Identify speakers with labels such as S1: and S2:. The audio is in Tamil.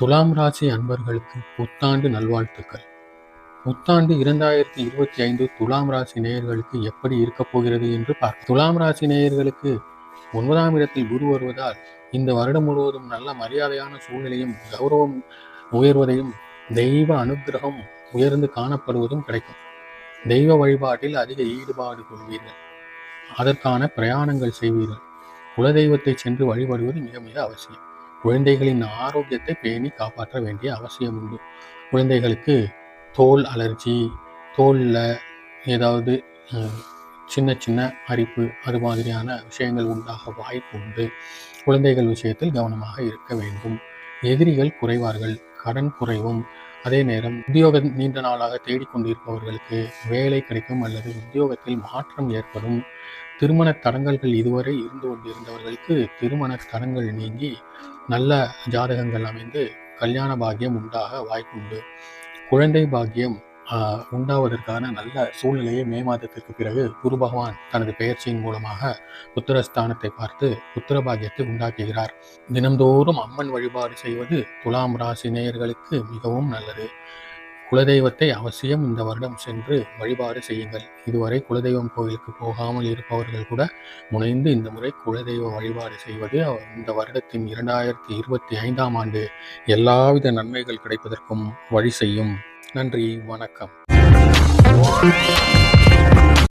S1: துலாம் ராசி அன்பர்களுக்கு புத்தாண்டு நல்வாழ்த்துக்கள். புத்தாண்டு இரண்டாயிரத்தி இருபத்தி ஐந்து துலாம் ராசி நேயர்களுக்கு எப்படி இருக்கப் போகிறது என்று பார்க்க துலாம் ராசி நேயர்களுக்கு ஒன்பதாம் இடத்தில் குரு வருவதால் இந்த வருடம் முழுவதும் நல்ல மரியாதையான சூழ்நிலையும் கௌரவம் உயர்வதையும் தெய்வ அனுக்கிரகம் உயர்ந்து காணப்படுவதும் கிடைக்கும். தெய்வ வழிபாட்டில் அதிக ஈடுபாடு கொள்வீர்கள். அதற்கான பிரயாணங்கள் செய்வீர்கள். குலதெய்வத்தை சென்று வழிபடுவது மிக மிக அவசியம். குழந்தைகளின் ஆரோக்கியத்தை பேணி காப்பாற்ற வேண்டிய அவசியம் உண்டு. குழந்தைகளுக்கு தோல் அலர்ஜி தோலில் ஏதாவது சின்ன சின்ன அரிப்பு அது மாதிரியான விஷயங்கள் உண்டாக வாய்ப்பு உண்டு. குழந்தைகள் விஷயத்தில் கவனமாக இருக்க வேண்டும். எதிரிகள் குறைவார்கள் கடன் குறைவும் அதே நேரம் உத்தியோகம் நீண்ட நாளாக தேடிக்கொண்டிருப்பவர்களுக்கு வேலை கிடைக்கும் அல்லது உத்தியோகத்தில் மாற்றம் ஏற்படும். திருமண தடங்கல்கள் இதுவரை இருந்து கொண்டிருந்தவர்களுக்கு திருமண தடங்கள் நீங்கி நல்ல ஜாதகங்கள் அமைந்து கல்யாண பாக்கியம் உண்டாக வாய்ப்புண்டு. குழந்தை பாக்கியம் உண்டாவதற்கான நல்ல சூழ்நிலையை மே மாதத்திற்கு பிறகு குரு பகவான் தனது பெயர்ச்சியின் மூலமாக புத்திரஸ்தானத்தை பார்த்து புத்திர பாக்கியத்தை உண்டாக்குகிறார். தினம்தோறும் அம்மன் வழிபாடு செய்வது துலாம் ராசி நேயர்களுக்கு மிகவும் நல்லது. குலதெய்வத்தை அவசியம் இந்த வருடம் சென்று வழிபாடு செய்யுங்கள். இதுவரை குலதெய்வம் கோயிலுக்கு போகாமல் இருப்பவர்கள் கூட முனைந்து இந்த முறை குலதெய்வ வழிபாடு செய்வது இந்த வருடத்தின் இரண்டாயிரத்தி இருபத்தி ஐந்தாம் ஆண்டு எல்லாவித நன்மைகள் கிடைப்பதற்கும் வழி செய்யும். நன்றி வணக்கம்.